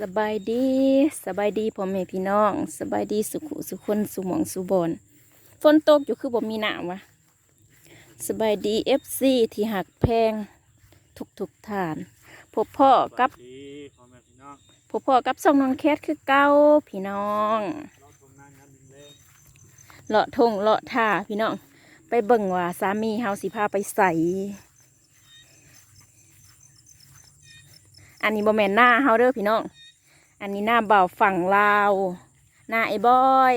สบายดีสบายดีพ่อแม่พี่น้องสบายดีสุขุสุคนสุหมองสุบอนฝนตกอยู่คือบ่มีหนาววะสบายดีเอฟซีที่หักแพงทุกทุกๆฐานพบพ่อกับสวัสดีพ่อแม่พี่น้องพบพ่อกับส่องน้องแคทคือเก้าพี่น้องเราทำงานงานดึงเล่งเลาะทงเลาะท่าพี่น้อง ไปเบิ่งว่าสามีเฮาสิพาไปใส่อันนี้บ่แม่นหน้าเฮาเด้อพี่น้อง อันนี้หน้าเบาฝั่งลาว หน้าไอ้บอย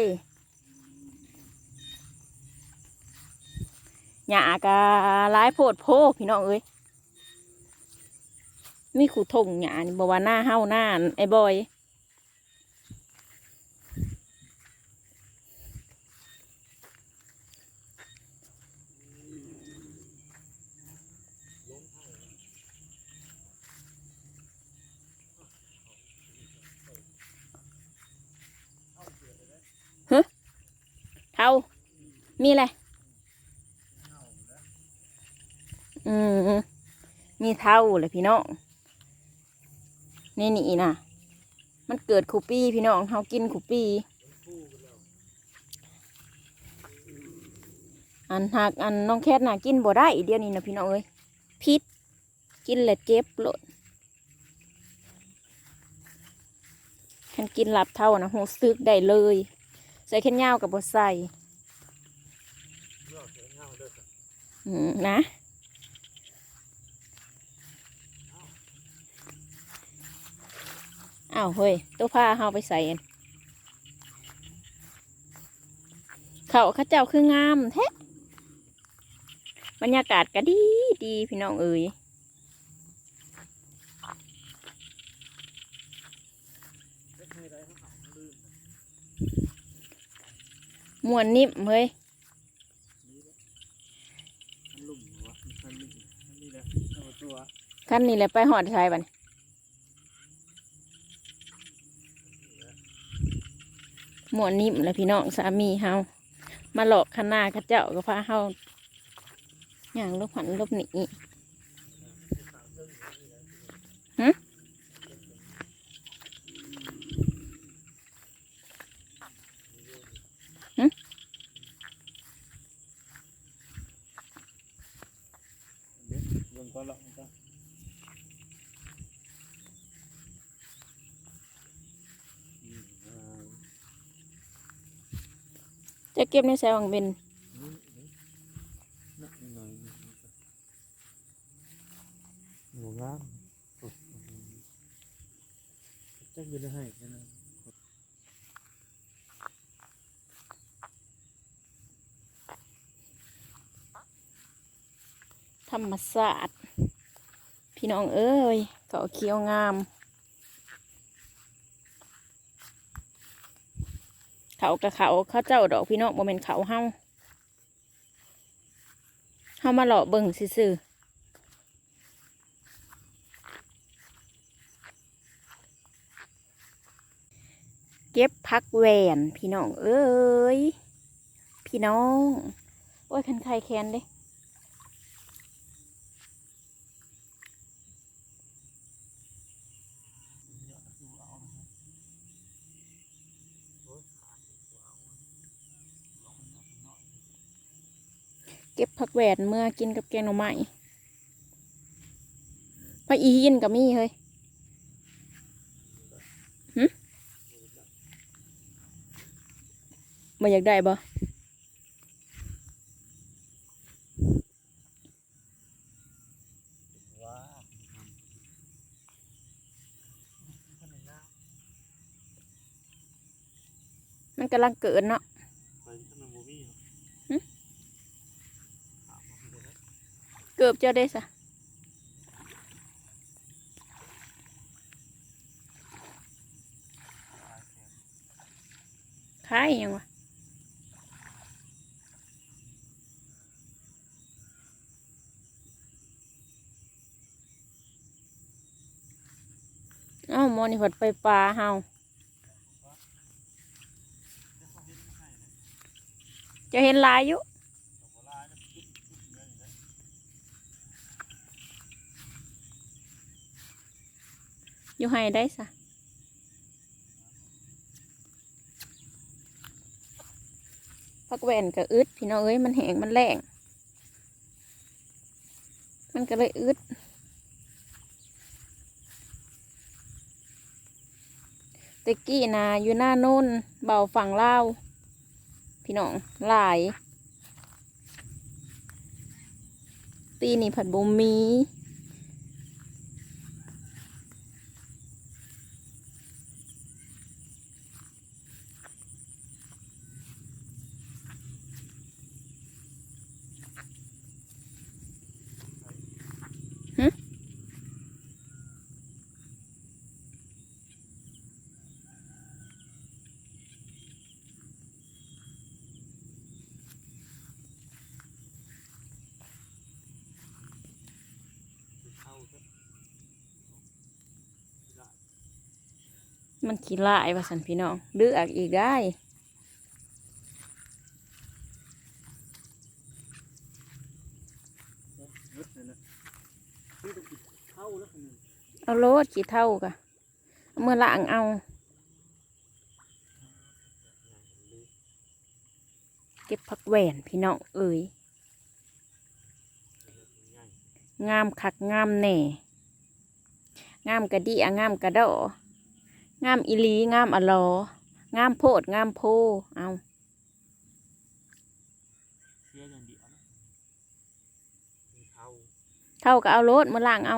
หยากะร้ายโพดโพพี่น้องเอ้ยมีขู่ทงหยานี่บอกว่าหน้าเฮาหน้าไอ้บอย เท่า มีอะไร อืม มีเท่าเลยพี่น้อง นี่นี่นะมันเกิดคูปี้พี่น้องเขากินคูปี้ อันหากอันน้องแคทน่ะกินบ่ได้เดี๋ยวนี้นะพี่น้องเอ้ยพิษกินแล้วเจ็บโลดคันกินหลับเท่านะหูซึกได้เลย ใส่แค่นยาวกับบใส่ เลือกเสียเงาเด้อจ้ะ อืม นะอ้าวเฮ้ยตัวผ้าเฮาไปใส่เขาข้าเจ้าคืองามแท้บรรยากาศก็ดีดีพี่น้องเอ๋ยม่ได้เขาเขาลืมมวนนิ่มเฮ้ย นี่แหละมันลุ่มหัวมันลุ่มมันนี่แหละเอาตัว ขั้นนี้แหละไปหอดชายบัดนมวนนิ่มและพี่น้องสามีเฮามาหลอกขนาข้าเจ้าก็พาเฮาอย่างลบหันลบหนีเด็กเบิ่งก่อนละมันจ้ะอืมอ่า จะเก็บในแซวังเบนนี่นี่นักหน่อยนี่จ้ะหัวงามโอ้โหจะยืนให้แค่นั้นธรรมศาสตร์พี่น้องเอ้ยเขาเขียวงาม เขากับเขาเขาเจ้าดอกพี่น้องบ่เมนเขาเฮาเฮามาหล่อเบิ่งซื่อเก็บพักแหวนพี่น้องเอ้ยพี่น้อง โอ้ยคันไข่แคนเด้ เก็บผัก แหวนเมื่อกินกับแกงหน่อไม้พระอีหินกับมี่เฮ้ยหึมาอยากได้บ่มันกำลังเกิดเนาะ ไปที่มันโมมี่ หึ ถามว่าเป็นไง เกือบจะได้สะขายยังวะเอ้าหมอนี่ผดไปปลาเฮาจะเห็นลายอยู่ อยู่ให้ได้ซะพักแวนก็อึดพี่น้องเอ้ยมันแหงมันแรงมันก็เลยอึดเต็กกี้นะอยู่หน้านุ่นเบาฝั่งเล่าพี่น้องหลาย ตีนี่ผัดบุมี มันขี้ลายว่าสันพี่น้องดื้ออักอีกได้นึดนั่นนะนี่ต้องกินเข้าลวคนนึงเอาโลดกี่เท่ากะเมื่อล่างเอา เก็บผักแหวนพี่น้องเอ้ยงามคักงามแหน่ งามกระดีอะงามกระดอ งามอีหลีงามอะลองามโพดงามโพ เอาเสียอย่างเดียวนะมีเข้าเท่ากับเอาโลดมื่อล่างเอา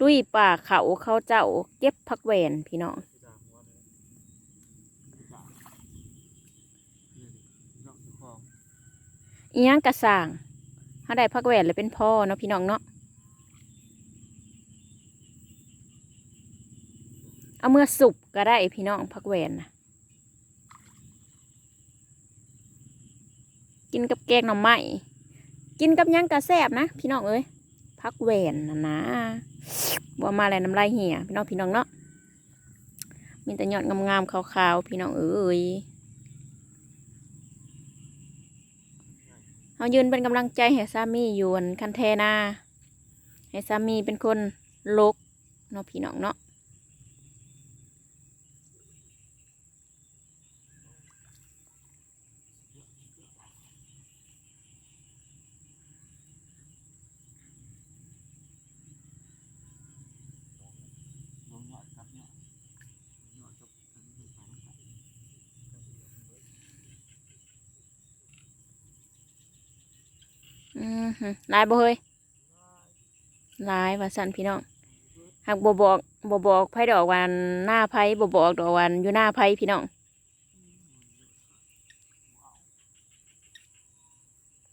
ลุยป่าเขาเขาเจ้าเก็บผักแหวนพี่น้องที่ด่าหัวเลยที่ด่าเนี่ยดินอกเจ้าของอีหยังกระสร้าง เขาได้พักแหวนเลยเป็นพ่อเนาะพี่น้องเนาะเอาเมื่อสุบก็ได้พี่น้องพักแหวนนะกินกับแกงหน่อไม้กินกับยังกระแซบนะพี่น้องเอ้ยพักแหวนนะนะว่ามาอะไรน้ำลายเหี่ยพี่น้องพี่น้องเนาะมีแต่ยอดงามๆขาวๆพี่น้องเอ้ย เอายืนเป็นกำลังใจให้สามีอยู่อันคันแทนาให้สามีเป็นคนลกเนาะพี่น้องเนาะ ลงยอดครับเนี่ยยอดจบอันนี้เป็นสายน้ำตาล อืมฮึห ลายบ่เฮ้ยหลายว่าสั่นพี่น้องหากบ่บอกบ่บอกไผดอกวันหน้าไผบ่บอกดอกวันอยู่หน้าไผพี่น้อง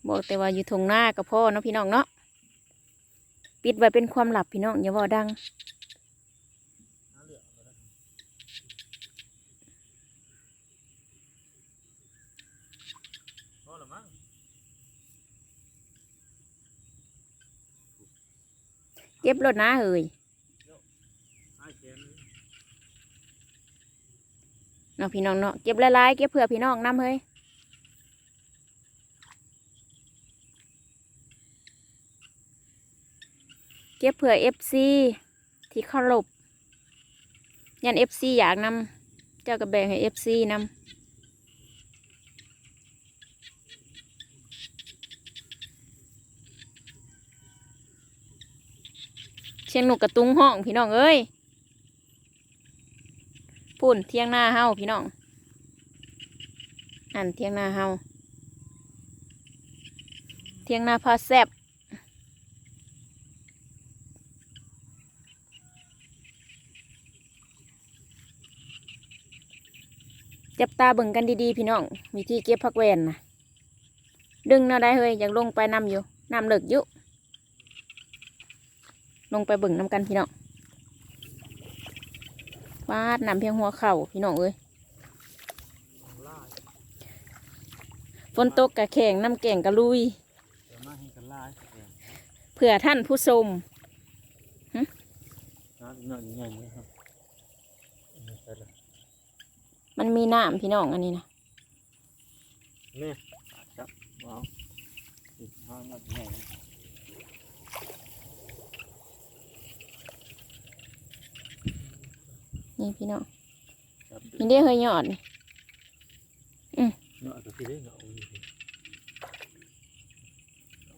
บอกแต่ว่าอยู่ทงหน้ากับพ่อเนาะพี่น้องเนาะปิดไว้เป็นความลับพี่น้องอย่าว่าดัง น้าเหลืองก็ได้พอละมั้ง เก็บรถนะเอ้ยไอ้แขนนี่เนาะพี่น้องเนาะเก็บลายๆเก็บเผื่อพี่น้องนํเฮ้ยเก็บเผื่อเอฟซีที่เคารพยันเอฟซีอยากนำเจ้าก็แบ่งให้เอฟซีนำ เชียงนุกกระตุ้งห้องพี่น้องเอ้ยพุ่นเที่ยงหน้าเฮาพี่น้องอันเที่ยงหน้าเฮาเที่ยงหน้าพาแซบจับตาเบิ่งกันดีๆพี่น้องวิธีเก็บผักแวนนะดึงเนาได้เฮ้ยอยากลงไปนำอยู่นำเลิกอยุ ลงไปเบิ่งน้ำกันพี่น้องวาดน้ำเพียงหัวเข่าพี่น้องเอ้ยฝนตกกะแข่งน้ำแก่งกะลุย เผื่อท่านผู้ชมมันมีน้ำพี่น้องอันนี้นะ นี่จับว้าวอีกห้าหน่อยใหญ่ นี่พี่น้องจับดึนี่งเด้เฮยยอดนี่เนาะก็คือได้เนาะมันอยู่เนา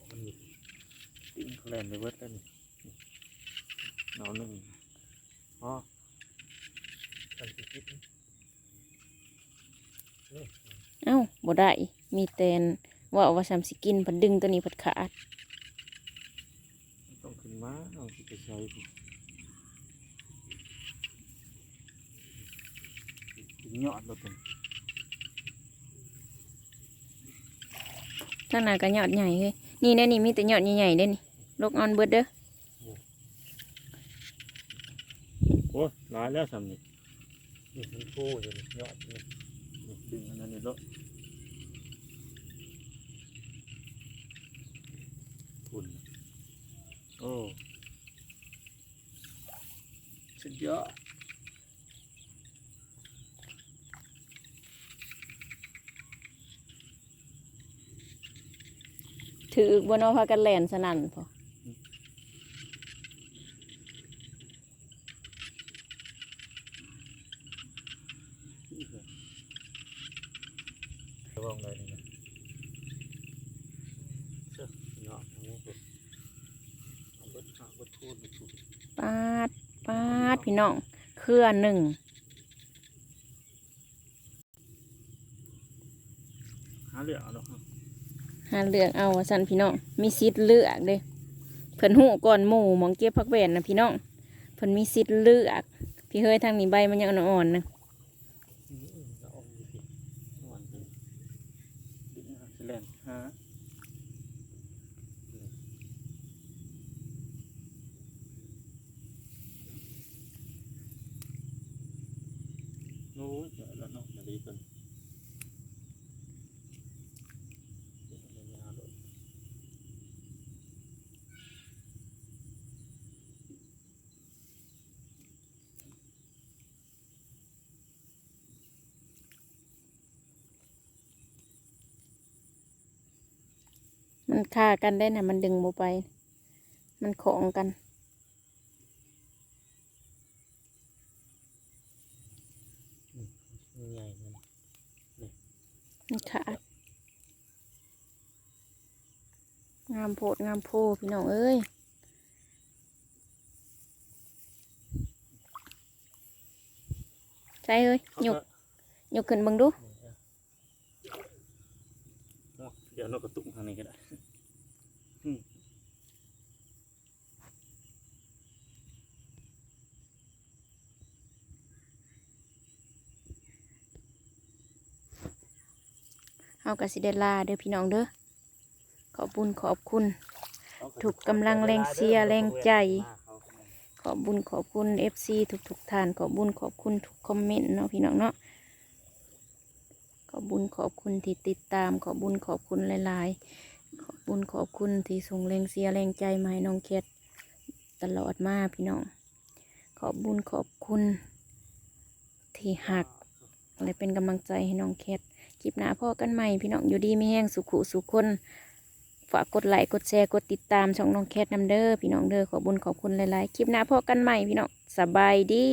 ะมันอยู่ติ้งแลนไปเบิดแล้วนี่เนาะหนึ่งอ๋อมันสิคิดนี่นี่เอ้าบ่ได้ มีแตนว่าเอาว่าซ้ำสิกินผัดดึงตัวนี้ผัดขาดมันต้องขึ้นมาเอาสิไปใช้ ผมถึงยอดแล้วผมทางหน้าก็ยอดใหญ่เฮ้ยนี่แน่นี่มีแต่ยอดใหญ่ๆเด้นี่ลกออนเบิดเด้อ โอ้ยหลายแล้วสำนี่นี่มันโผล่อยู่นี่ยอดนี่นี่ดึงอันนั้นนี่ร ถือบ่นอพากันแล่นสนั่นพอระวังเลยนะเนาะนี้เป็นเอาดปาดปาดพี่น้องเครือหนึ่งหาเหลือเอครับ หาเลือกเอาสันพี่น้องมีสิทธิ์เลือกเด้เพิ่นหูก่อนหมู่มองเก็บผักแวนนะพี่น้องเพิ่นมีสิทธิ์เลือก พี่เฮ้ยทางนี้ใบมันยังอ่อนๆนะนี่เราเอาอยู่สินอนเป็นดึงหาสิแลนหาโอ้ยเดี๋ยวแล้วเนาะดี๋ยวดีกินเดี๋ยวเอายาวๆเลย มันฆ่ากันได้นะมันดึงบ่ไป มันของกัน ใหญ่มันมันขาดงามโพดงามโพพี่น้องเอ้ยใช่เอ้ยยกยกขึ้นเบังดู เดี๋ยวนกกระตุกทางนี้ก็ได้ เฮากะสิได้ลาเด้อพี่น้องเด้อขอบบุญขอบคุณ ถูกกำลังแรงเชียร์แรงใจ ขอบบุญขอบคุณ FC ทุกทุกๆท่าน ขอบบุญขอบคุณทุกคอมเมนต์เนาะพี่น้องเนาะขอบบุญขอบคุณที่ติดตาม ขอบบุญขอบคุณหลายๆ ขอบบุญขอบคุณที่ส่งแรงเสียแรงใจมาให้น้องเคสตลอดมาพี่น้อง ขอบบุญขอบคุณที่หักและเป็นกำลังใจให้น้องเคส คลิปหน้าพ่อกันใหม่พี่น้องอยู่ดีไม่แห้งสุขุสุขคน ฝากกดไลค์กดแชร์กดติดตามช่องน้องแคทนำเด้อพี่น้องเด้อขอบุญขอบคุณหลายๆ คลิปหน้าพ่อกันใหม่พี่น้องสบายดี